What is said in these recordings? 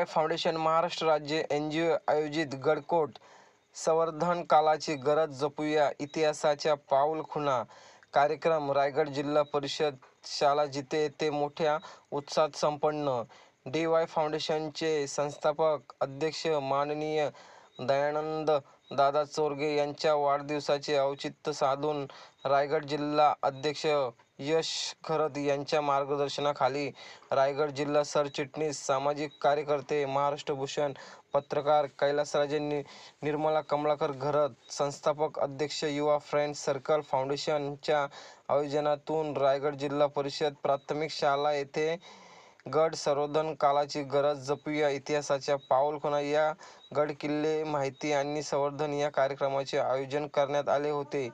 Y foundation Maharashtra राज्य N G ओ आयोजित गडकोट संवर्धन कालाची गरज जपूया इतिहासाच्या पाऊल खुणा कार्यक्रम रायगड जिल्हा परिषद शाला जिथे ते मोठ्या उत्साहात संपन्न. डी वाय फाउंडेशनचे संस्थापक अध्यक्ष माननीय दयानंद दादा चोरगे यांच्या वाढदिवसाचे औचित्य साधून रायगड जिल्हा अध्यक्ष यश खरत यांच्या मार्गदर्शनाखाली रायगड जिल्हा सरचिटणीस सामाजिक कार्यकर्ते महाराष्ट्र भूषण पत्रकार कैलासराजे नि निर्मला कमलाकर घरत संस्थापक अध्यक्ष युवा फ्रेंड्स सर्कल फाउंडेशनच्या आयोजनातून रायगड जिल्हा परिषद प्राथमिक शाळा येथे गड संवर्धन कालाची गरज जपूया. इतिहासाच्या पाऊलखुणा या गडकिल्ले माहिती आणि संवर्धन या कार्यक्रमाचे आयोजन करण्यात आले होते.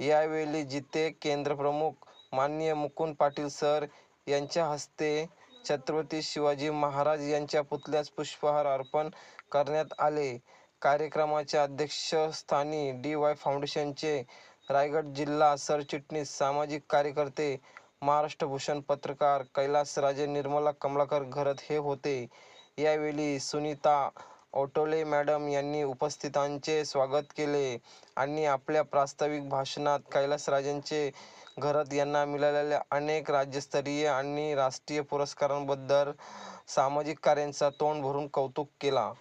यावेळी जिथे केंद्रप्रमुख माननीय मुकुंद पाटील सर यांच्या हस्ते छत्रपती शिवाजी महाराज यांच्या पुतळ्यास पुष्पहार अर्पण करण्यात आले. कार्यक्रमाच्या अध्यक्षस्थानी डी वाय फाउंडेशनचे रायगड जिल्हा सरचिटणीस सामाजिक कार्यकर्ते महाराष्ट्र भूषण पत्रकार कैलासराजे निर्मला कमलाकर घरत हे होते. यावेळी सुनीता ओटोले मॅडम यांनी उपस्थितांचे स्वागत केले आणि आपल्या प्रास्ताविक भाषणात कैलासराजेंचे घरत यांना मिळालेल्या अनेक राज्यस्तरीय आणि राष्ट्रीय पुरस्कारांबद्दल सामाजिक कार्यांचा तोंड भरून कौतुक केला.